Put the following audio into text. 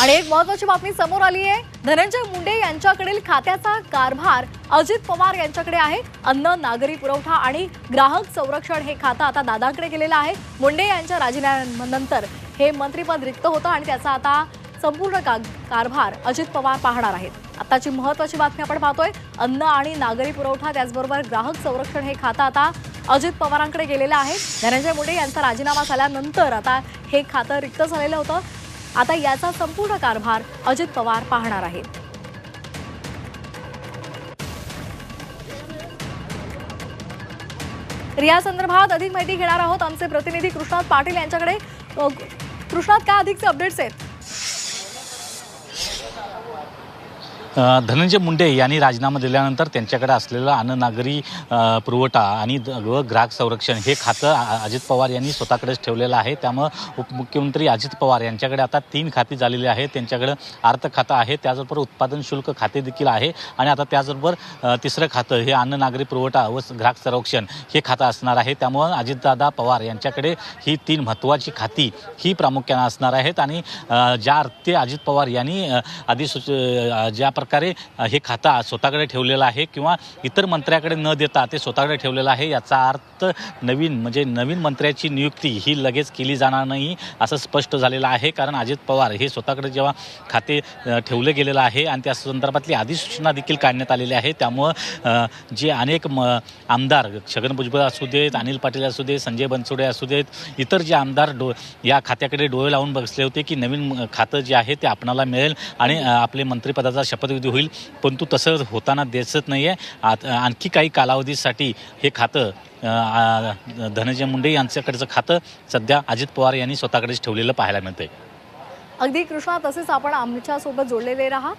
आणि एक महत्वाची बातमी समोर आली आहे. धनंजय मुंडे यांच्याकडील खात्याचा कारभार अजित पवार यांच्याकडे आहे. अन्न नागरी पुरवठा आणि ग्राहक संरक्षण हे खातं आता दादांकडे गेलेलं आहे. मुंडे यांच्या राजीनाम्यानंतर हे मंत्रीपद रिक्त होतं आणि त्याचा आता संपूर्ण का कारभार अजित पवार पाहणार आहेत. आताची महत्वाची बातमी आपण पाहतोय. अन्न आणि नागरी पुरवठा त्याचबरोबर ग्राहक संरक्षण हे खातं आता अजित पवारांकडे गेलेलं आहे. धनंजय मुंडे यांचा राजीनामा झाल्यानंतर आता हे खातं रिक्त झालेलं होतं. आता याचा संपूर्ण कारभार अजित पवार पाहणार आहेत. या संदर्भात अधिक माहिती घेणार आहोत आमचे प्रतिनिधी कृष्णात पाटील यांच्याकडे. कृष्णात काय अधिकचे अपडेट्स आहेत? धनंजय मुंडे यांनी राजीनामा दिल्यानंतर त्यांच्याकडे असलेला अन्न नागरी पुरवठा आणि द- व ग्राहक संरक्षण हे खातं अजित पवार यांनी स्वतःकडेच ठेवलेलं आहे. त्यामुळं उपमुख्यमंत्री अजित पवार यांच्याकडे आता तीन खाती झालेली आहेत. त्यांच्याकडे अर्थ खातं आहे त्याचबरोबर उत्पादन शुल्क खाते देखील आहे आणि आता त्याचबरोबर तिसरं खातं हे अन्न नागरी पुरवठा व ग्राहक संरक्षण हे खातं असणार आहे. त्यामुळं अजितदादा पवार यांच्याकडे ही तीन महत्त्वाची खाती ही प्रामुख्यानं असणार आहेत आणि ज्या अर्थी अजित पवार यांनी अधिसूच ज्या प्रकार प्रकारे हे खातं स्वतःकडे ठेवलेलं आहे किंवा इतर मंत्र्याकडे न देता ते स्वतःकडे ठेवलेलं आहे याचा अर्थ नवीन म्हणजे नवीन मंत्र्याची नियुक्ती ही लगेच केली जाणार नाही असं स्पष्ट झालेलं आहे. कारण अजित पवार हे स्वतःकडे जेव्हा खाते ठेवलं गेलेलं आहे आणि त्या संदर्भातली अधिसूचना देखील काढण्यात आलेली आहे. त्यामुळं जे अनेक म आमदार छगन भुजबळ असू देत अनिल पाटील असू देत संजय बनसोडे असू देत इतर जे आमदार डो या खात्याकडे डोळे लावून बसले होते की नवीन खातं जे आहे ते आपणाला मिळेल आणि आपले मंत्रिपदाचा पदवी होईल परंतु तसं होताना दिसत नाही आहे आणखी काही कालावधीसाठी हे खातं धनंजय मुंडे यांच्याकडचं खातं सध्या अजित पवार यांनी स्वतःकडेच ठेवलेलं पाहायला मिळतंय. अगदी कृष्णा तसेच आपण आमच्यासोबत जोडलेले राहा.